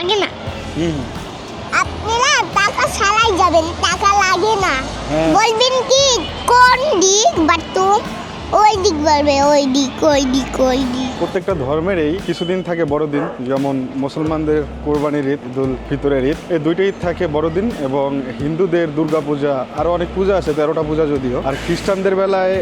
লাগে না। হুম। আপনি না টাকা ছাড়াই যাবেন টাকা লাগে না। হ্যাঁ। বলবেন কি কোন দিক বাথরুম ওই দিক বলবে ওই দিক ওই দিক ওই দিক। প্রত্যেকটা ধর্মেরই কিছুদিন থাকে বড়দিন, যেমন মুসলমানদের কোরবানির ঈদ, ঈদুল ফিতরের ঈদ। এই দুইটা ঈদ থাকে বড়দিন এবং হিন্দুদের দুর্গা পূজা আরও অনেক পূজা আছে, তেরোটা পূজা যদিও। আর খ্রিস্টানদের বেলায়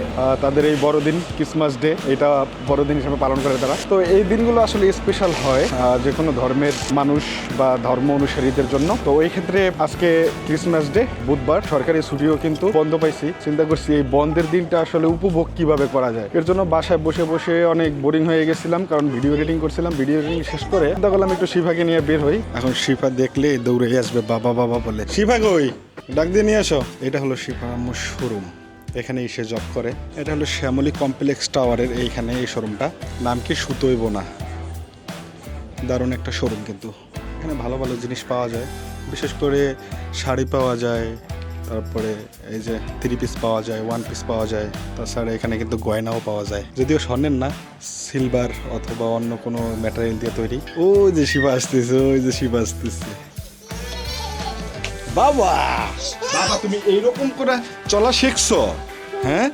তাদের এই বড়দিন, ক্রিসমাস ডে, এটা বড়দিন হিসেবে পালন করে তারা। তো এই দিনগুলো আসলে স্পেশাল হয় যে কোনো ধর্মের মানুষ বা ধর্ম অনুসারীদের জন্য। তো এই ক্ষেত্রে আজকে ক্রিসমাস ডে, বুধবার, সরকারি ছুটিও কিন্তু বন্ধ পাইছি। চিন্তা করছি এই বন্ধের দিনটা আসলে উপভোগ কীভাবে করা যায়? এর জন্য বাসায় বসে বসে অনেক বোরিং হয়ে গেছিলাম, কারণ ভিডিও এডিটিং করছিলাম ভিডিও এডিটিং শেষ করে চিন্তা করলাম একটু শিফাকে নিয়ে বের হই। এখন শিফা দেখলে দৌড়ে আসবে, বাবা বাবা বলে, শিফা কই? ডাক দিয়ে নিয়ে আসো। এটা হলো শিফা আম্মুর শোরুম এখানে এসে জব করে। এটা হলো শ্যামলী কমপ্লেক্স টাওয়ারের এইখানে এই শোরুমটা নাম কি? সুতোই বোনা। দারুণ একটা শোরুম কিন্তু। এখানে ভালো ভালো জিনিস পাওয়া যায়। বিশেষ করে শাড়ি পাওয়া যায় তারপরে এই যে থ্রি পিস পাওয়া যায় ওয়ান পিস পাওয়া যায়, তাছাড়া এখানে কিন্তু গয়নাও পাওয়া যায়। যদিও স্বর্ণের না সিলভার অথবা অন্য কোনো ম্যাটেরিয়াল দিয়ে তৈরি। ওই যে শিবা আসতেছে, ওই যে শিবা আসতেছে। বাবা! বাবা, তুমি এইরকম করে চলা শিখছো হ্যাঁ?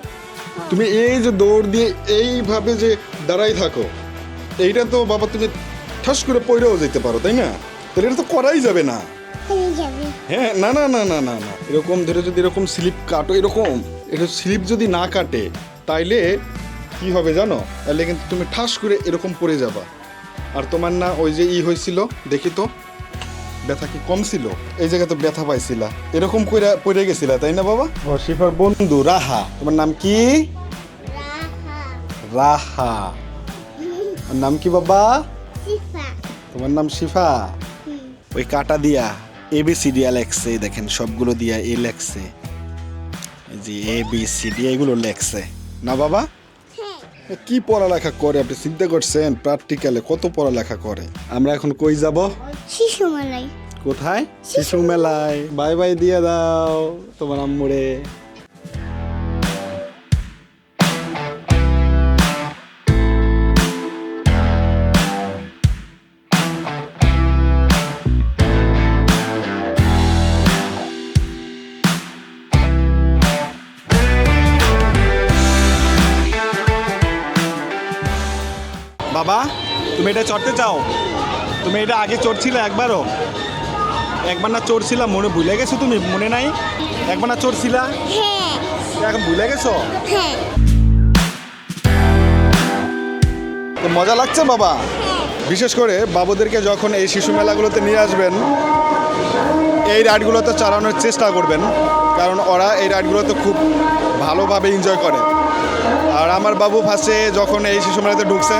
তুমি এই যে দৌড় দিয়ে এইভাবে যে দাঁড়াই থাকো, এইটা তো বাবা তুমি ঠাস করে পড়েও যেতে পারো, তাই না? তাহলে এটা তো করাই যাবে না। হয়ে যাবে। হ্যাঁ না না না না না না। এরকম ধরে যদি এরকম স্লিপ কাটো এরকম এটা স্লিপ যদি না কাটে তাইলে কি হবে জানো? তাহলে কিন্তু তুমি ঠাস করে এরকম পড়ে যাবা। আর তোমার না ওই যে ই হয়েছিল দেখি তো ব্যথা কি কম ছিল? এই জায়গায় তো ব্যথা পাইছিলা। এরকম কইরা পড়ে গেছিলা তাই না বাবা? ও শিফার বন্ধু রাহা। তোমার নাম কি? রাহা। নাম কি বাবা? তোমার নাম শিফা? ওই কাটা দিয়া। এ বি সি ডি লেখছে দেখেন সবগুলো দিয়া এ লেখছে। যে এ বি সি ডি এগুলো লেখছে। না বাবা? এ কি পড়ালেখা করে? আপনি চিন্তা করছেন? প্র্যাকটিক্যালে কত পড়ালেখা করে? আমরা এখন কই যাব? শিশু মেলায়। কোথায়? শিশু মেলায়। বাই বাই দিয়ে দাও তোমার আম্মুরে। এটা চড়তে চাও? তুমি এটা আগে চড়ছিলে একবারও? একবার না চড়ছিলাম মনে ভুলে গেছো তুমি? মনে নাই? একবার না চড়ছিলা? হ্যাঁ। এখন ভুলে গেছো? হ্যাঁ। তো মজা লাগছে বাবা? বিশেষ করে বাবুদেরকে যখন এই শিশু মেলাগুলোতে নিয়ে আসবেন এই রাইডগুলোতে চালানোর চেষ্টা করবেন। কারণ ওরা এই রাইডগুলোতে খুব ভালোভাবে এনজয় করে। আর আমার বাবু ফার্স্টে যখন এই শিশু মেলাতে ঢুকছে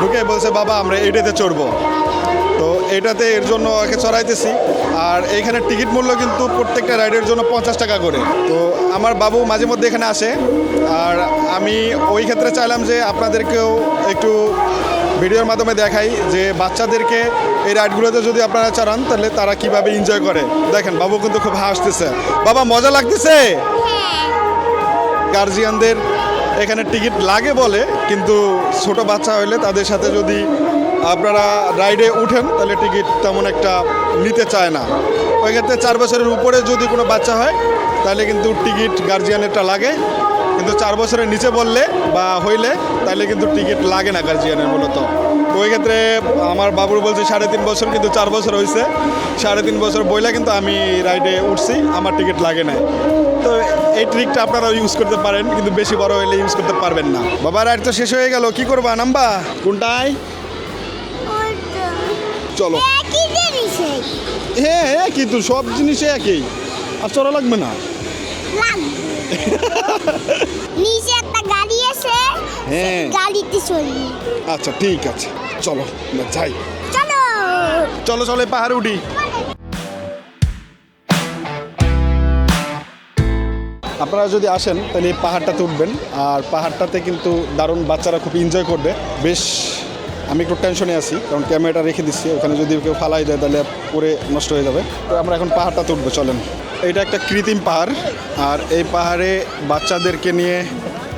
ঢুকে বলছে বাবা আমরা এটাতে চড়বো। তো এটাতে এর জন্য ওকে চড়াইতেছি। আর এইখানে টিকিট মূল্য কিন্তু প্রত্যেকটা রাইডের জন্য পঞ্চাশ টাকা করে। তো আমার বাবু মাঝে মধ্যে এখানে আসে। আর আমি ওই ক্ষেত্রে চাইলাম যে আপনাদেরকেও একটু ভিডিওর মাধ্যমে দেখাই যে বাচ্চাদেরকে এই রাইডগুলোতে যদি আপনারা চালান তাহলে তারা কীভাবে এনজয় করে। দেখেন বাবু কিন্তু খুব হাসতেছে। বাবা মজা লাগতেছে? হ্যাঁ। গার্জিয়ানদের এখানে টিকিট লাগে বলে, কিন্তু ছোট বাচ্চা হইলে তাদের সাথে যদি আপনারা রাইডে উঠেন, তাহলে টিকিট তেমন একটা নিতে চায় না। ওই ক্ষেত্রে চার বছরের উপরে যদি কোনো বাচ্চা হয়, তাহলে কিন্তু টিকিট গার্জিয়ানেরটা লাগে। কিন্তু চার বছরের নিচে বললে বা হইলে, তাহলে কিন্তু টিকিট লাগে না গার্জিয়ানের মূলত। ওই ক্ষেত্রে আমার বাবুর বলছে সাড়ে তিন বছর কিন্তু চার বছর হয়েছে সাড়ে তিন বছর বইলে কিন্তু আমি রাইডে উঠছি, আমার টিকিট লাগে না তো এই ট্রিকটা আপনারা ইউজ করতে পারেন কিন্তু বেশি বড় হলে ইউজ করতে পারবেন না। বাবা রাইড তো শেষ হয়ে গেল কি করবা নাম্বা? কোনটায়? চলো। হ্যাঁ হ্যাঁ কিন্তু সব জিনিসে একই। আর চড়া লাগবে না? নিচে একটা গাড়ি আছে হ্যাঁ। গাড়িতে চলি আচ্ছা ঠিক আছে। চলো যাই। চলো। চলো চলো পাহাড়ে উঠি। আপনারা যদি আসেন, তাহলে এই পাহাড়টাতে উঠবেন। আর পাহাড়টাতে কিন্তু দারুণ বাচ্চারা খুব এনজয় করবে। বেশ, আমি একটু টেনশনে আছি, কারণ ক্যামেরাটা রেখে দিচ্ছি। ওখানে যদি কেউ ফালাই দেয়, তাহলে পরে নষ্ট হয়ে যাবে। তো আমরা এখন পাহাড়টাতে উঠবো, চলেন। এটা একটা কৃত্রিম পাহাড়। আর এই পাহাড়ে বাচ্চাদেরকে নিয়ে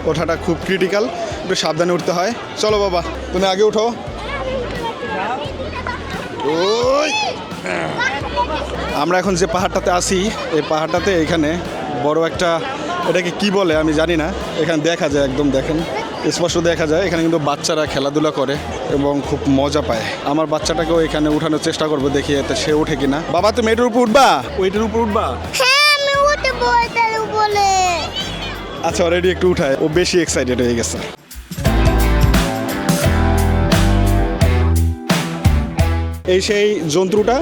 ওঠাটা খুব ক্রিটিক্যাল একটু সাবধানে উঠতে হয়। চলো বাবা, তুমি আগে উঠো। আমরা এখন যে পাহাড়টাতে আসি এই পাহাড়টাতে এখানে বড় একটা এটাকে কি বলে আমি জানি না। এখানে দেখা যায় একদম দেখেন। স্পষ্ট দেখা যায় এখানে কিন্তু বাচ্চারা খেলাধুলা করে এবং খুব মজা পায়। আমার বাচ্চাটাকেও এখানে উঠানোর চেষ্টা করব দেখি এতে সে ওঠে কিনা। বাবা তুমি এটার উপর উঠবা? ওইটার উপর উঠবা? হ্যাঁ উঠে আচ্ছা অলরেডি একটু উঠায়। ও বেশি এক্সাইটেড হয়ে গেছে। এই সেই যন্ত্রটা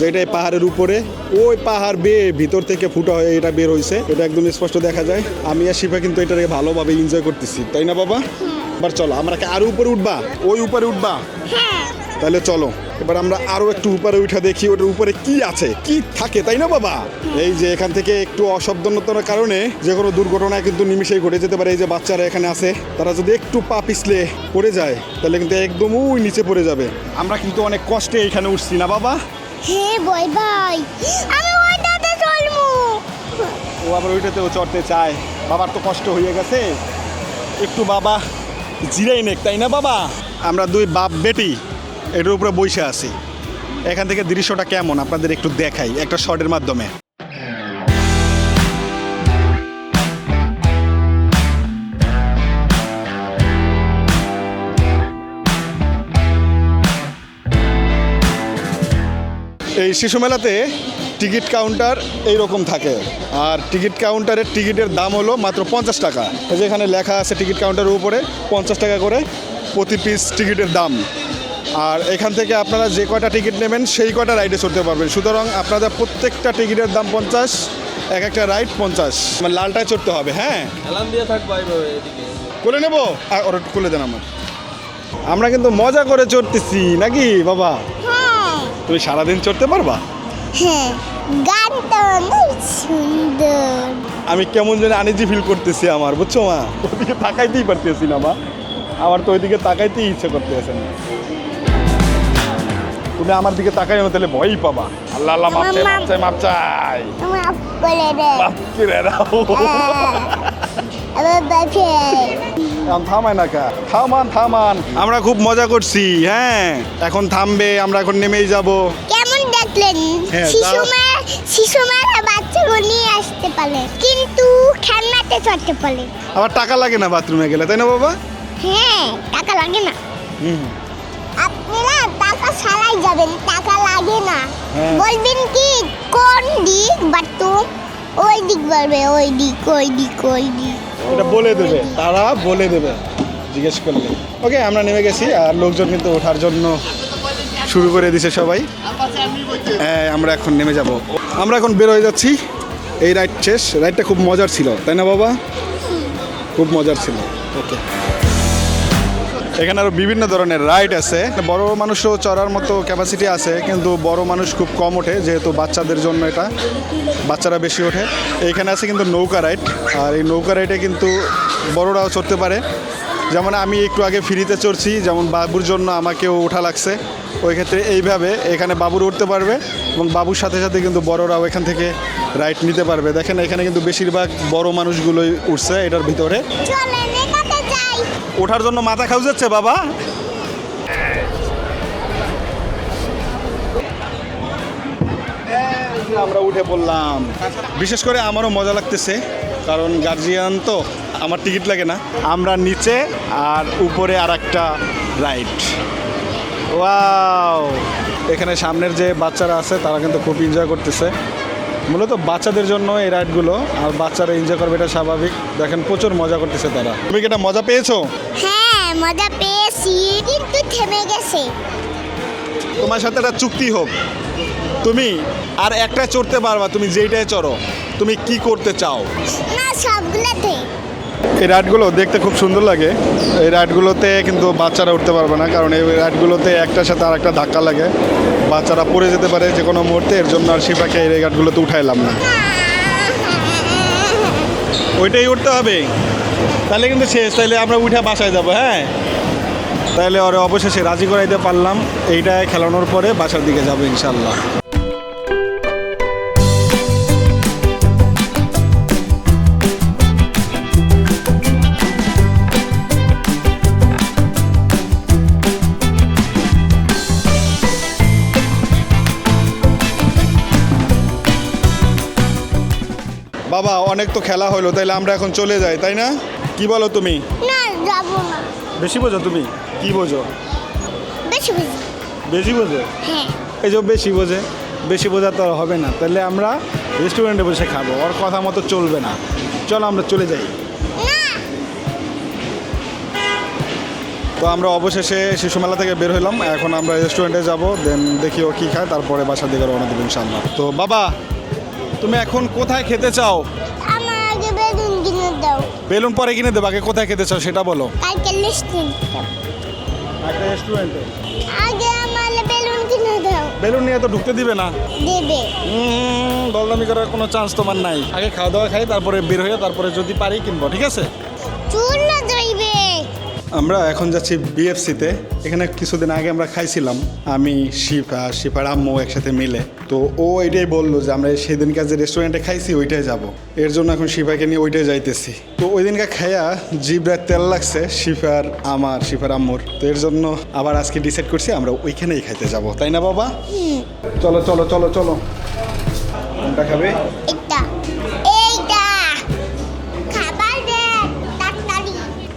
যেটা এই পাহাড়ের উপরে ওই পাহাড় বেয়ে ভিতর থেকে ফুটা হয়ে এটা বের হয়েছে এটা একদম স্পষ্ট দেখা যায়। আমি আর শিফা কিন্তু এটাকে ভালোভাবে এনজয় করতেছি। তাই না বাবা? এবার চলো আমরা কি আরও উপরে উঠবা? ওই উপরে উঠবা? হ্যাঁ। তাহলে চলো এবার আমরা আরও একটু উপরে উঠে দেখি ওটার উপরে কি আছে কি থাকে তাই না বাবা? এই যে এখান থেকে একটু অসাবধানতার কারণে যে কোনো দুর্ঘটনায় কিন্তু নিমিশেই ঘটে যেতে পারে। এই যে বাচ্চারা এখানে আছে তারা যদি একটু পা পিছলে পড়ে যায় তাহলে কিন্তু একদম ওই নিচে পড়ে যাবে। আমরা কিন্তু অনেক কষ্টে এখানে উঠছি না বাবা? হ্যাঁ বই ভাই আমি ওইটাতে চলবো ও আবার ওইটাতেও চড়তে চায়। বাবার তো কষ্ট হয়ে গেছে। একটু বাবা জিরাই নেক, তাই না বাবা? আমরা দুই বাপ বেটি, এটার উপরে বসে আছি। এখান থেকে দৃশ্যটা কেমন? আপনাদের একটু দেখাই, একটা শর্টের মাধ্যমে। এই শিশু মেলাতে টিকিট কাউন্টার এই রকম থাকে। আর টিকিট কাউন্টারের টিকিটের দাম হলো মাত্র পঞ্চাশ টাকা। এই যে এখানে লেখা আছে টিকিট কাউন্টারের উপরে পঞ্চাশ টাকা করে প্রতি পিস টিকিটের দাম। আর এখান থেকে আপনারা যে কয়টা টিকিট নেবেন সেই কয়টা রাইডে চড়তে পারবেন। সুতরাং আপনাদের প্রত্যেকটা টিকিটের দাম পঞ্চাশ এক একটা রাইড পঞ্চাশ। মানে লালটায় চড়তে হবে হ্যাঁ? কোলে নেব? আর ওরা একটু কোলে দেন আমার। আমরা কিন্তু মজা করে চড়তেছি নাকি বাবা? তুমি সারাদিন চড়তে পারবা? হ্যাঁ গানটা অনেক সুন্দর। আমি কেমন যেন আনিজি ফিল করতেছি আমার বুঝছ মা? ওইদিকে তাকাইতেই পারতেছি না মা। আমার তো ওইদিকে তাকাইতেই ইচ্ছে করতেছে না। তুমি আমার দিকে তাকাই না তাহলে ভয়ই পাবা। আল্লাহ আল্লাহ মাপ চাই মাপ চাই মাপ চাই। করে দে মাপ করে দাও। এখন থামায় না কা? থামান থামান। আমরা খুব মজা করছি হ্যাঁ। এখন থামবে আমরা এখন নেমেই যাব। কেমন দেখলেন? হ্যাঁ, শিশু তারা- মা শিশু মারা বাচ্চাগুলো নিয়ে আসতে পারে কিন্তু খেলনাতে চড়তে পারে। আবার টাকা লাগে না বাথরুমে গেলে তাই না বাবা? হ্যাঁ টাকা লাগে না। হুম। আপনারা টাকা ছাড়াই যাবেন টাকা লাগে না। হ্যাঁ। বলবেন কি কোন দিক বাথরুম? ওই দিক বলবে ওই দিক ওই দিক ওই দিক। এটা বলে দেবে, তারা বলে দেবে, জিজ্ঞেস করলে। ওকে আমরা নেমে গেছি, আর লোকজন কিন্তু ওঠার জন্য শুরু করে দিছে সবাই। হ্যাঁ আমরা এখন নেমে যাব। আমরা এখন বের হয়ে যাচ্ছি, এই রাইড শেষ। রাইডটা খুব মজার ছিল, তাই না বাবা? খুব মজার ছিল। ওকে এখানে আরও বিভিন্ন ধরনের রাইড আছে। বড় মানুষও চড়ার মতো ক্যাপাসিটি আছে, কিন্তু বড় মানুষ খুব কম ওঠে, যেহেতু বাচ্চাদের জন্য এটা। বাচ্চারা বেশি ওঠে। এইখানে আছে কিন্তু নৌকা রাইড। আর এই নৌকা রাইডে কিন্তু বড়রাও চড়তে পারে। যেমন আমি একটু আগে ফ্রিতে চড়ছি, যেমন বাবুর জন্য আমাকেও ওঠা লাগছে। ওই ক্ষেত্রে এইভাবে এখানে বাবুর উঠতে পারবে এবং বাবুর সাথে সাথে কিন্তু বড়রাও এখান থেকে রাইড নিতে পারবে। দেখেন এখানে কিন্তু বেশিরভাগ বড় মানুষগুলোই উঠছে এটার ভিতরে। ওঠার জন্য মাথা খাও যাচ্ছে বাবা। আমরা উঠে পড়লাম। বিশেষ করে আমারও মজা লাগতেছে, কারণ গার্জিয়ান তো, আমার টিকিট লাগে না। আমরা নিচে আর উপরে আর একটা রাইড ওয়াও এখানে সামনের যে বাচ্চারা আছে, তারা কিন্তু খুব এনজয় করতেছে। মূলত বাচ্চাদের জন্য এই রাইডগুলো আর বাচ্চারা এনজয় করবে এটা স্বাভাবিক। দেখেন প্রচুর মজা করতেছে তারা। তুমি কি এটা মজা পেয়েছ? হ্যাঁ মজা পেয়েছি কিন্তু থেমে গেছে। তোমার সাথে একটা চুক্তি হোক। তুমি আর একটা চড়তে পারবা তুমি যেইটাই চড়ো। তুমি কি করতে চাও? না সবগুলোতে এই রাইডগুলো দেখতে খুব সুন্দর লাগে। এই রাইডগুলোতে কিন্তু বাচ্চারা উঠতে পারবে না, কারণ এই রাইডগুলোতে একটার সাথে আর একটা ধাক্কা লাগে। বাচ্চারা পড়ে যেতে পারে যে কোনো মুহূর্তে, এর জন্য আর শিপাকে এই রাইডগুলোতে উঠাইলাম না। ওইটাই উঠতে হবে। তাহলে কিন্তু শেষ, তাহলে আমরা উঠে বাসায় যাব হ্যাঁ? তাহলে ওরে অবশেষে রাজি করাইতে পারলাম। এইটায় খেলানোর পরে বাসার দিকে যাব ইনশাল্লাহ বাবা অনেক তো খেলা হলো তাইলে আমরা এখন চলে যাই তাই না? কি বলো তুমি? না যাব না। বেশি বোঝো তুমি? কি বোঝো? বেশি বেশি বেশি বোঝো? হ্যাঁ। এই যে বেশি বোঝে বেশি বোঝা তো আর হবে না তাহলে আমরা রেস্টুরেন্টে বসে খাব ওর কথা মতো চলবে না। চলো আমরা চলে যাই। তো আমরা অবশেষে শিশু মেলা থেকে বের হলাম এখন আমরা রেস্টুরেন্টে যাব দেন দেখি ও কী খায় তারপরে বাসার দিকে রওনা দেবো ইনশাল্লাহ তো বাবা তুমি এখন কোথায় খেতে চাও? আমার আগে বেলুন কিনে দাও। বেলুন পরে কিনে দেবো আগে কোথায় খেতে চাও সেটা বলো। কালকে একটা রেস্টুরেন্টে আগে আমার বেলুন কিনে দাও। বেলুন নিয়ে তো ঢুকতে দিবে না। দেবে। দলদামি করার কোনো চান্স তোমার নাই। আগে খাওয়া দাওয়া খাই তারপরে বের হয়ে তারপরে যদি পারি কিনবো ঠিক আছে? চুল আমরা এখন যাচ্ছি বিএফসিতে এখানে কিছুদিন আগে আমরা খাইছিলাম। আমি শিফা শিফার আম্মু একসাথে মিলে। তো ও এটাই বলল যে আমরা সেদিনকার যে রেস্টুরেন্টে খাইছি ওইটাই যাব। এর জন্য এখন শিফাকে নিয়ে ওইটাই যাইতেছি। তো ওই দিনকার খাইয়া জিব্রায় তেল লাগছে শিফার আমার শিফার আম্মুর। তো এর জন্য আবার আজকে ডিসাইড করছি আমরা ওইখানেই খাইতে যাব। তাই না বাবা? চলো চলো চলো চলো। কোনটা খাবে?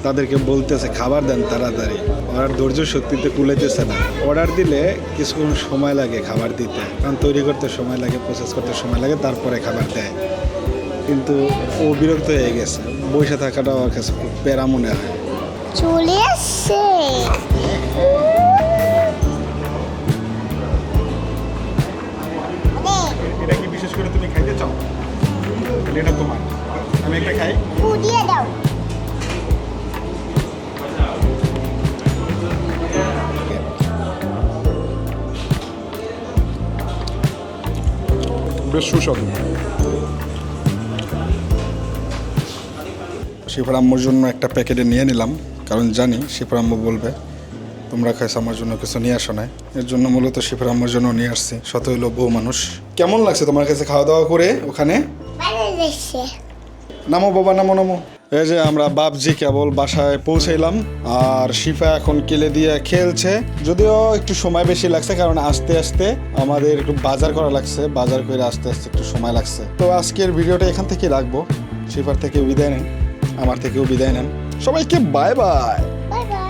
তাদেরকে বলতেছে খাবার দেন তাড়াতাড়ি। ওরা ধৈর্য সত্যিতে কুলাইতেছে না। অর্ডার দিলে কিছুক্ষণ সময় লাগে খাবার দিতে। কারণ তৈরি করতে সময় লাগে প্রসেস করতে সময় লাগে তারপরে খাবার দেয়। কিন্তু ও বিরক্ত হয়ে গেছে। বসে থাকাটা ওর কাছে খুব প্যারা মনে হয়। চলে আসছে। এটা কি বিশেষ করে তুমি খাইতে চাও? এটা তোমার। আমি একটা খাই। ফুটিয়ে দাও। বেশ সুস্বাদু। শিফার আম্মুর জন্য একটা প্যাকেটে নিয়ে নিলাম কারণ জানি শিফার আম্মু বলবে তোমরা খাইছো আমার জন্য কিছু নিয়ে আসো না এর জন্য মূলত শিফার আম্মুর জন্য নিয়ে আসছি শত হইল বহু মানুষ। কেমন লাগছে তোমার কাছে খাওয়া দাওয়া করে ওখানে? নামো বাবা নামো নামো। এই যে আমরা বাপজি কেবল বাসায় পৌঁছাইলাম, আর শিফা এখন কেলে দিয়ে খেলছে। যদিও একটু সময় বেশি লাগছে, কারণ আস্তে আস্তে আমাদের একটু বাজার করা লাগছে, বাজার করে আস্তে আস্তে একটু সময় লাগছে। তো আজকের ভিডিওটা এখান থেকে রাখব। শিফার থেকে বিদায় নেন, আমার থেকেও বিদায় নেন। সবাইকে বাই বাই। Bye bye.